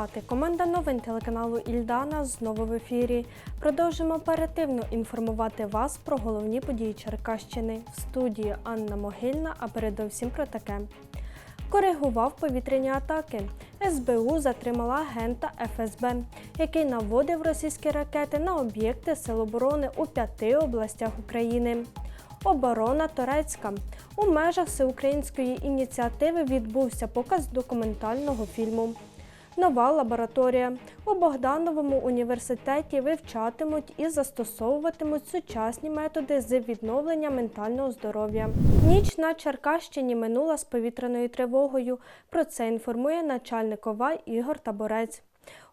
вітати! Команда новин телеканалу Ільдана знову в ефірі. Продовжимо оперативно інформувати вас про головні події Черкащини. В студії Анна Могильна, а передовсім про таке. Коригував повітряні атаки. СБУ затримала агента ФСБ, який наводив російські ракети на об'єкти Сил оборони у п'яти областях України. Оборона Торецька. У межах всеукраїнської ініціативи відбувся показ документального фільму. Нова лабораторія. У Богдановому університеті вивчатимуть і застосовуватимуть сучасні методи з відновлення ментального здоров'я. Ніч на Черкащині минула з повітряною тривогою. Про це інформує начальник ОВА Ігор Таборець.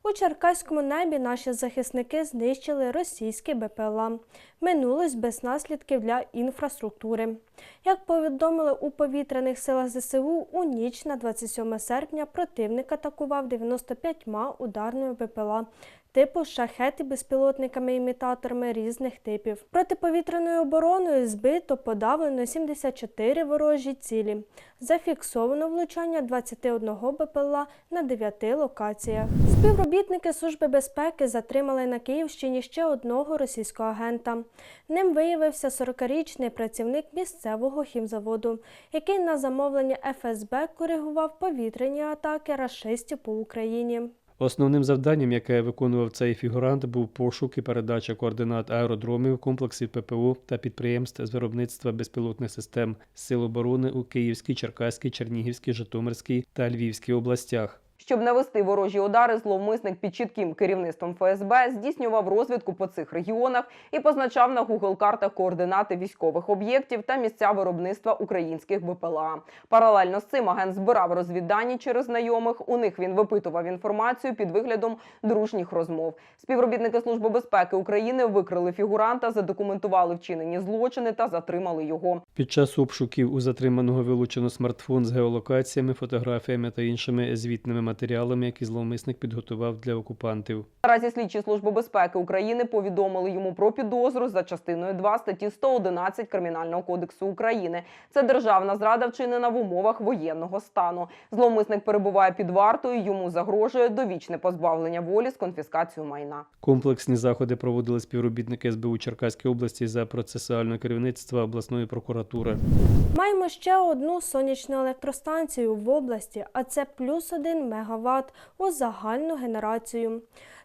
У Черкаському небі наші захисники знищили російські БПЛА. Минулось без наслідків для інфраструктури. Як повідомили у повітряних силах ЗСУ, у ніч на 27 серпня противник атакував 95 ударними БПЛА типу шахети безпілотниками-імітаторами різних типів. Протиповітряною обороною збито подавлено 74 ворожі цілі. Зафіксовано влучання 21 БПЛА на 9 локаціях. Співробітники Служби безпеки затримали на Київщині ще одного російського агента. Ним виявився 40-річний працівник місцевого хімзаводу, який на замовлення ФСБ коригував повітряні атаки рашистів по Україні. Основним завданням, яке виконував цей фігурант, був пошук і передача координат аеродромів, комплексів ППО та підприємств з виробництва безпілотних систем Сил оборони у Київській, Черкаській, Чернігівській, Житомирській та Львівській областях. Щоб навести ворожі удари, зловмисник під чітким керівництвом ФСБ здійснював розвідку по цих регіонах і позначав на Google-картах координати військових об'єктів та місця виробництва українських БПЛА. Паралельно з цим агент збирав розвіддані через знайомих. У них він випитував інформацію під виглядом дружніх розмов. Співробітники Служби безпеки України викрили фігуранта, задокументували вчинені злочини та затримали його. Під час обшуків у затриманого вилучено смартфон з геолокаціями, фотографіями та іншими звітними матеріалами, які зловмисник підготував для окупантів. Наразі слідчі служби безпеки України повідомили йому про підозру за частиною 2 статті 111 Кримінального кодексу України. Це державна зрада вчинена в умовах воєнного стану. Зловмисник перебуває під вартою. Йому загрожує довічне позбавлення волі з конфіскацією майна. Комплексні заходи проводили співробітники СБУ Черкаської області за процесуального керівництва обласної прокуратури. Маємо ще одну сонячну електростанцію в області, а це плюс 1 МВт у загальну генерацію.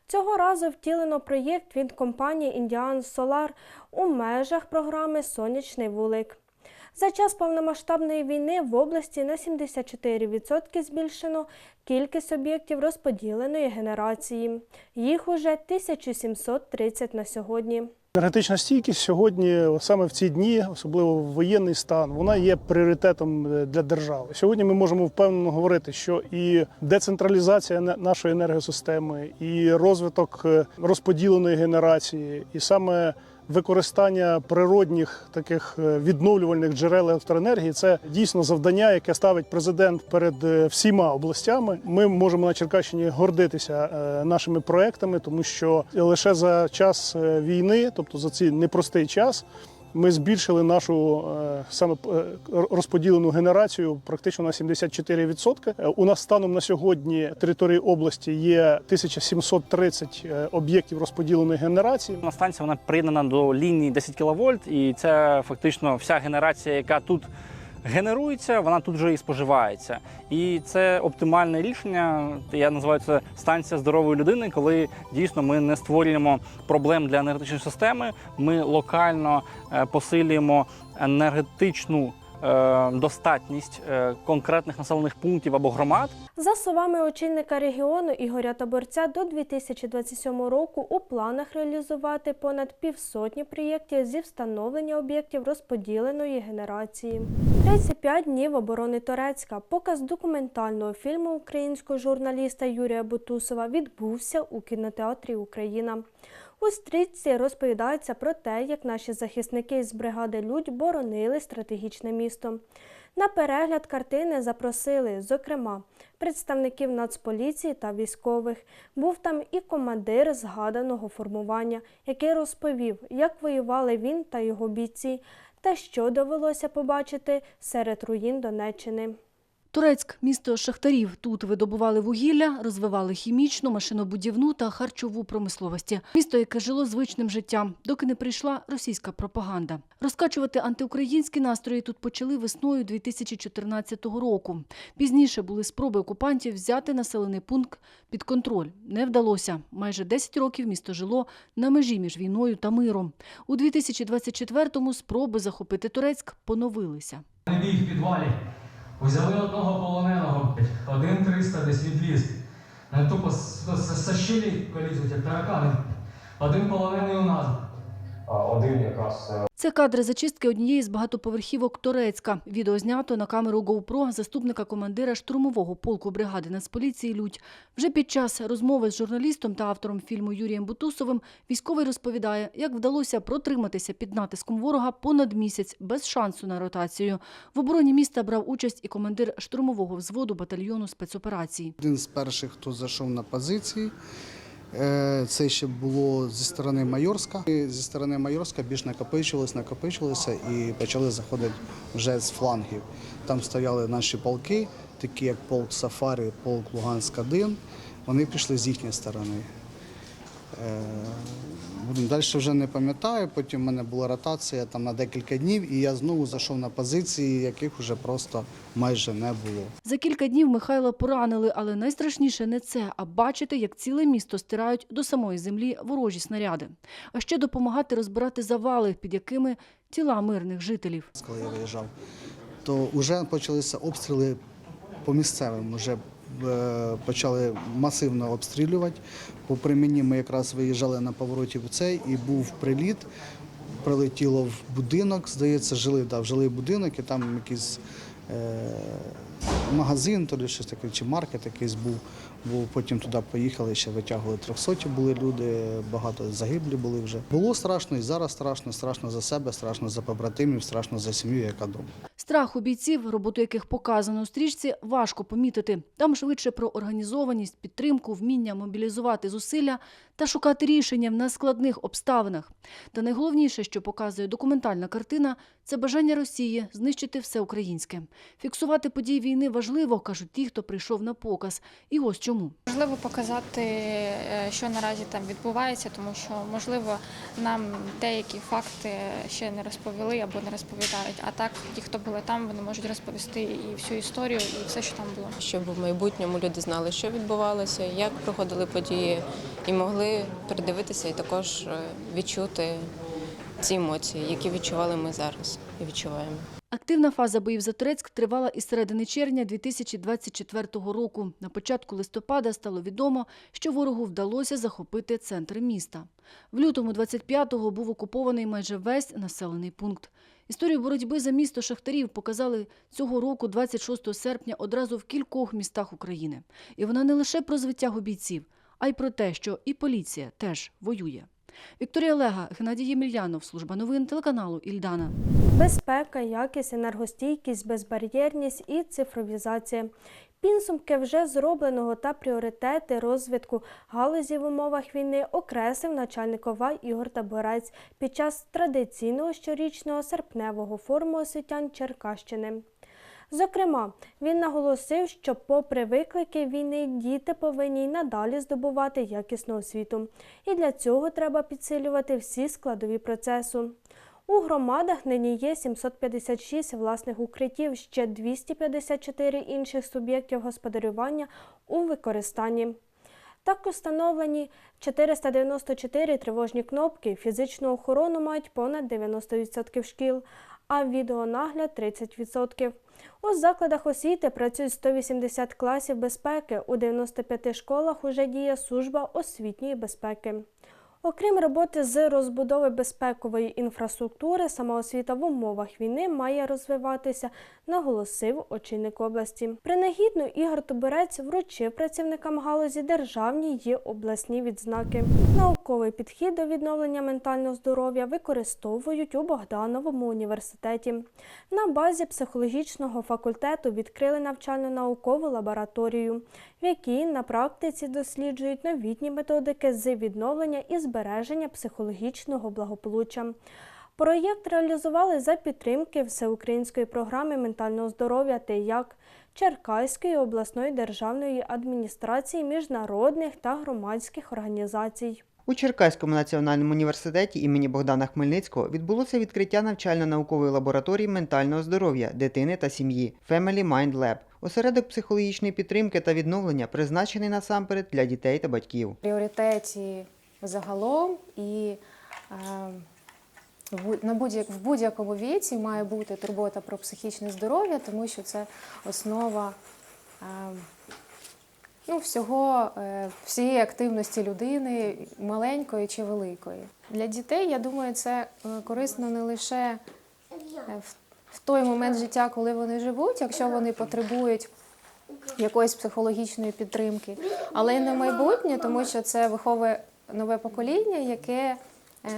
Цього разу втілено проєкт від компанії Indian Solar у межах програми Сонячний вулик. За час повномасштабної війни в області на 74% збільшено кількість об'єктів розподіленої генерації. Їх уже 1730 на сьогодні. Енергетична стійкість сьогодні, саме в ці дні, особливо в воєнний стан, вона є пріоритетом е, для держави. Сьогодні ми можемо впевнено говорити, що і децентралізація на- нашої енергосистеми, і розвиток е, розподіленої генерації, і саме використання природних таких е, відновлювальних джерел електроенергії це дійсно завдання, яке ставить президент перед е, всіма областями. Ми можемо на Черкащині гордитися е, нашими проектами, тому що лише за час війни, тобто за цей непростий час. Ми збільшили нашу е, саме е, розподілену генерацію практично на 74%. Е, У нас станом на сьогодні території області є 1730 е, об'єктів розподіленої генерації. На станція вона приєднана до лінії 10 кВт, і це фактично вся генерація, яка тут генерується, вона тут вже і споживається. І це оптимальне рішення. Я називаю це станція здорової людини, коли дійсно ми не створюємо проблем для енергетичної системи. Ми локально е, посилюємо енергетичну достатність е, конкретних населених пунктів або громад. За словами очільника регіону Ігоря Таборця, до 2027 року у планах реалізувати понад півсотні проєктів зі встановлення об'єктів розподіленої генерації. 35 днів оборони Торецька. Показ документального фільму українського журналіста Юрія Бутусова відбувся у кінотеатрі Україна. У стрічці розповідається про те, як наші захисники з бригади Людь боронили стратегічне місто. На перегляд картини запросили, зокрема, представників Нацполіції та військових. Був там і командир згаданого формування, який розповів, як воювали він та його бійці, та що довелося побачити серед руїн Донеччини. Турецьк місто шахтарів. Тут видобували вугілля, розвивали хімічну, машинобудівну та харчову промисловості. Місто, яке жило звичним життям, доки не прийшла російська пропаганда. Розкачувати антиукраїнські настрої тут почали весною 2014 року. Пізніше були спроби окупантів взяти населений пункт під контроль. Не вдалося. Майже 10 років місто жило на межі між війною та миром. У 2024-му спроби захопити Турецьк поновилися. Підвалі. Взяли одного полоненого, один 300 десь відліз. Тупо щелі вилізуть, як таракани. Один полонений у нас. А один якраз е, Це кадри зачистки однієї з багатоповерхівок Торецька. Відео знято на камеру GoPro заступника командира штурмового полку бригади Нацполіції Людь. Вже під час розмови з журналістом та автором фільму Юрієм Бутусовим військовий розповідає, як вдалося протриматися під натиском ворога понад місяць без шансу на ротацію. В обороні міста брав участь і командир штурмового взводу батальйону спецоперацій. Один з перших, хто зайшов на позиції. Е, Це ще було зі сторони Майорська. І Зі сторони Майорська більш накопичувалося і почали заходити вже з флангів. Там стояли наші полки, такі як полк Сафарі, полк Луганськ-1. Вони пішли з їхньої сторони. Далі вже не пам'ятаю. Потім в мене була ротація там на декілька днів, і я знову зайшов на позиції, яких вже просто майже не було. За кілька днів Михайла поранили, але найстрашніше не це, а бачити, як ціле місто стирають до самої землі ворожі снаряди. А ще допомагати розбирати завали, під якими тіла мирних жителів. коли я виїжджав, то вже почалися обстріли по місцевим. Вже е, почали масивно обстрілювати. Попри мені ми якраз виїжджали на повороті в цей і був приліт. Прилетіло в будинок, здається, жили, да, в жилий будинок, і там якийсь е, магазин, то щось таке, чи маркет якийсь був. Бо потім туди поїхали, ще витягували трьохсоті були люди, багато загиблі були вже. Було страшно і зараз страшно, страшно за себе, страшно за побратимів, страшно за сім'ю, яка вдома. Страх у бійців, роботу яких показано у стрічці, важко помітити. Там швидше про організованість, підтримку, вміння мобілізувати зусилля та шукати рішення в нескладних обставинах. Та найголовніше, що показує документальна картина, це бажання Росії знищити все українське. Фіксувати події війни важливо, кажуть ті, хто прийшов на показ. І ось чому. Можливо, показати, е, що наразі там відбувається, тому що можливо нам деякі факти ще не розповіли або не розповідають. А так, ті, хто були там, вони можуть розповісти і всю історію, і все, що там було. щоб в майбутньому люди знали, що відбувалося, як проходили події, і могли передивитися і також е, відчути ці емоції, які відчували ми зараз і відчуваємо. Активна фаза боїв за Турецьк тривала із середини червня 2024 року. На початку листопада стало відомо, що ворогу вдалося захопити центр міста. В лютому 25-го був окупований майже весь населений пункт. Історію боротьби за місто шахтарів показали цього року, 26 серпня, одразу в кількох містах України. І вона не лише про звитягу бійців, а й про те, що і поліція теж воює. Вікторія Лега, Геннадій Ємельянов, служба новин телеканалу Ільдана. Безпека, якість, енергостійкість, безбар'єрність і цифровізація. Підсумки вже зробленого та пріоритети розвитку галузі в умовах війни окреслив начальник ОВА Ігор Таборець під час традиційного щорічного серпневого форуму освітян Черкащини. Зокрема, він наголосив, що, попри виклики війни, діти повинні й надалі здобувати якісну освіту, і для цього треба підсилювати всі складові процесу. У громадах нині є 756 власних укриттів, ще 254 інших суб'єктів господарювання у використанні. Так установлені 494 тривожні кнопки, фізичну охорону мають понад 90% шкіл, а відеонагляд 30%. У закладах освіти працюють 180 класів безпеки, у 95 школах уже діє служба освітньої безпеки. Окрім роботи з розбудови безпекової інфраструктури, сама освіта в умовах війни має розвиватися, наголосив очільник області. Принагідно Ігор Тоборець вручив працівникам галузі державні й обласні відзнаки. Науковий підхід до відновлення ментального здоров'я використовують у Богдановому університеті. На базі психологічного факультету відкрили навчально-наукову лабораторію, в якій на практиці досліджують новітні методики з відновлення і збереження психологічного благополуччя. Проєкт реалізували за підтримки всеукраїнської програми ментального здоров'я «Ти як», Черкаської обласної державної адміністрації міжнародних та громадських організацій. У Черкаському національному університеті імені Богдана Хмельницького відбулося відкриття навчально-наукової лабораторії ментального здоров'я дитини та сім'ї Family Mind Lab. Осередок психологічної підтримки та відновлення призначений насамперед для дітей та батьків. пріоритеті загалом і е, будь- на будь-як в будь-якому віці має бути турбота про психічне здоров'я, тому що це основа е, ну, всього, е, всієї активності людини, маленької чи великої. Для дітей, я думаю, це корисно не лише в, в той момент життя, коли вони живуть, якщо вони потребують якоїсь психологічної підтримки, але й на майбутнє, тому що це виховує нове покоління, яке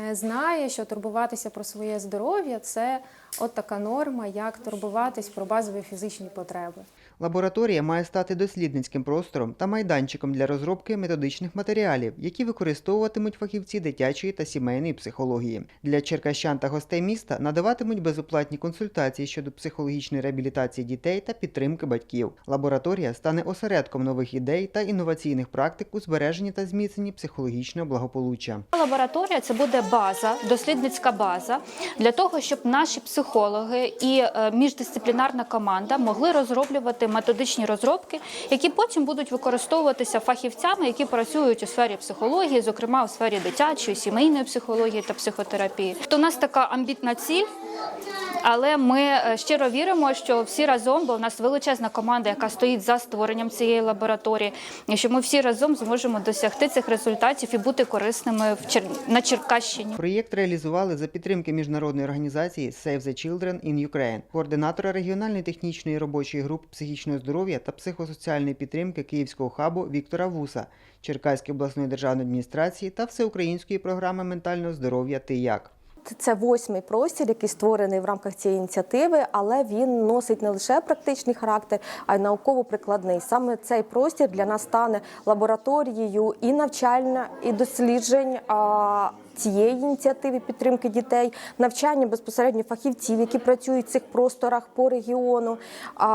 е, знає, що турбуватися про своє здоров'я це от така норма, як турбуватись про базові фізичні потреби. Лабораторія має стати дослідницьким простором та майданчиком для розробки методичних матеріалів, які використовуватимуть фахівці дитячої та сімейної психології. Для черкащан та гостей міста надаватимуть безоплатні консультації щодо психологічної реабілітації дітей та підтримки батьків. Лабораторія стане осередком нових ідей та інноваційних практик у збереженні та зміцненні психологічного благополуччя. Лабораторія це буде база, дослідницька база для того, щоб наші психологи і е, міждисциплінарна команда могли розроблювати методичні розробки, які потім будуть використовуватися фахівцями, які працюють у сфері психології, зокрема у сфері дитячої, сімейної психології та психотерапії. То у нас така амбітна ціль. Але ми е, щиро віримо, що всі разом, бо в нас величезна команда, яка стоїть за створенням цієї лабораторії, і що ми всі разом зможемо досягти цих результатів і бути корисними в Чер- на Черкащині. Проєкт реалізували за підтримки міжнародної організації Save the Children in Ukraine, координатора регіональної технічної робочої групи психічного здоров'я та психосоціальної підтримки Київського хабу Віктора Вуса, Черкаської обласної державної адміністрації та всеукраїнської програми ментального здоров'я Ти як. Це восьмий простір, який створений в рамках цієї ініціативи, але він носить не лише практичний характер, а й науково-прикладний. Саме цей простір для нас стане лабораторією і навчальна, і досліджень цієї ініціативи підтримки дітей, навчання безпосередньо фахівців, які працюють в цих просторах по регіону,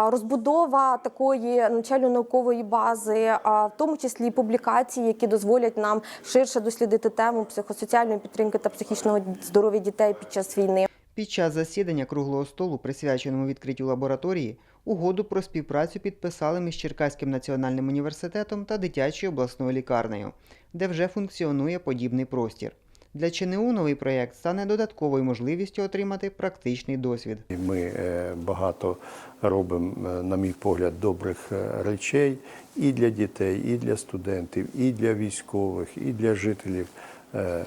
розбудова такої навчально-наукової бази, в тому числі публікації, які дозволять нам ширше дослідити тему психосоціальної підтримки та психічного здоров'я дітей під час війни. Під час засідання круглого столу, присвяченому відкриттю лабораторії, угоду про співпрацю підписали між Черкаським національним університетом та дитячою обласною лікарнею, де вже функціонує подібний простір. Для ЧНУ новий проєкт стане додатковою можливістю отримати практичний досвід. Ми е, багато робимо, е, на мій погляд, добрих е, речей і для дітей, і для студентів, і для військових, і для жителів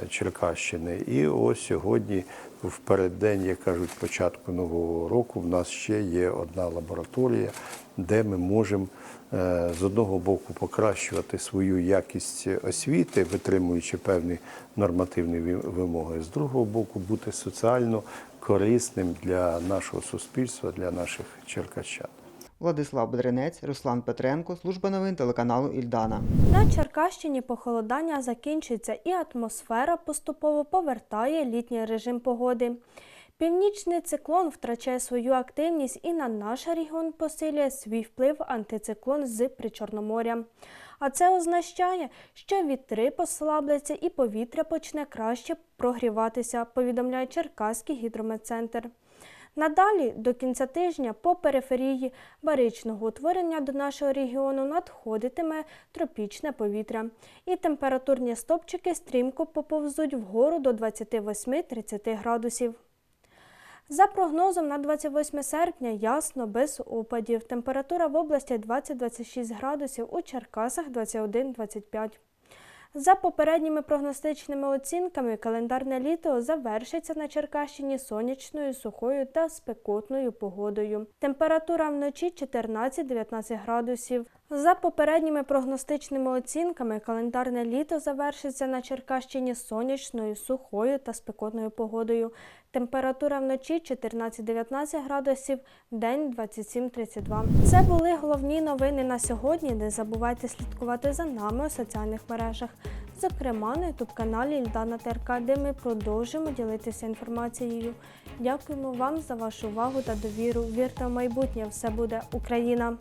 Черкащини. І ось сьогодні, в переддень, як кажуть, початку нового року, в нас ще є одна лабораторія, де ми можемо е, з одного боку покращувати свою якість освіти, витримуючи певні нормативні вимоги, з другого боку, бути соціально корисним для нашого суспільства, для наших черкащан. Владислав Бедренець, Руслан Петренко, служба новин телеканалу Ільдана. На Черкащині похолодання закінчується і атмосфера поступово повертає літній режим погоди. Північний циклон втрачає свою активність і на наш регіон посилює свій вплив антициклон з Причорноморя. А це означає, що вітри послабляться і повітря почне краще прогріватися, повідомляє Черкаський гідрометцентр. Надалі до кінця тижня по периферії баричного утворення до нашого регіону надходитиме тропічне повітря, і температурні стопчики стрімко поповзуть вгору до 28-30 градусів. За прогнозом на 28 серпня ясно без опадів. Температура в області 20-26 градусів, у Черкасах 21-25. За попередніми прогностичними оцінками, календарне літо завершиться на Черкащині сонячною, сухою та спекотною погодою. Температура вночі 14-19 градусів. За попередніми прогностичними оцінками, календарне літо завершиться на Черкащині сонячною, сухою та спекотною погодою. Температура вночі 14-19 градусів, день 27-32. Це були головні новини на сьогодні. Не забувайте слідкувати за нами у соціальних мережах, зокрема на ютуб-каналі Ільдана ТРК, де ми продовжимо ділитися інформацією. Дякуємо вам за вашу увагу та довіру. Вірте в майбутнє, все буде Україна!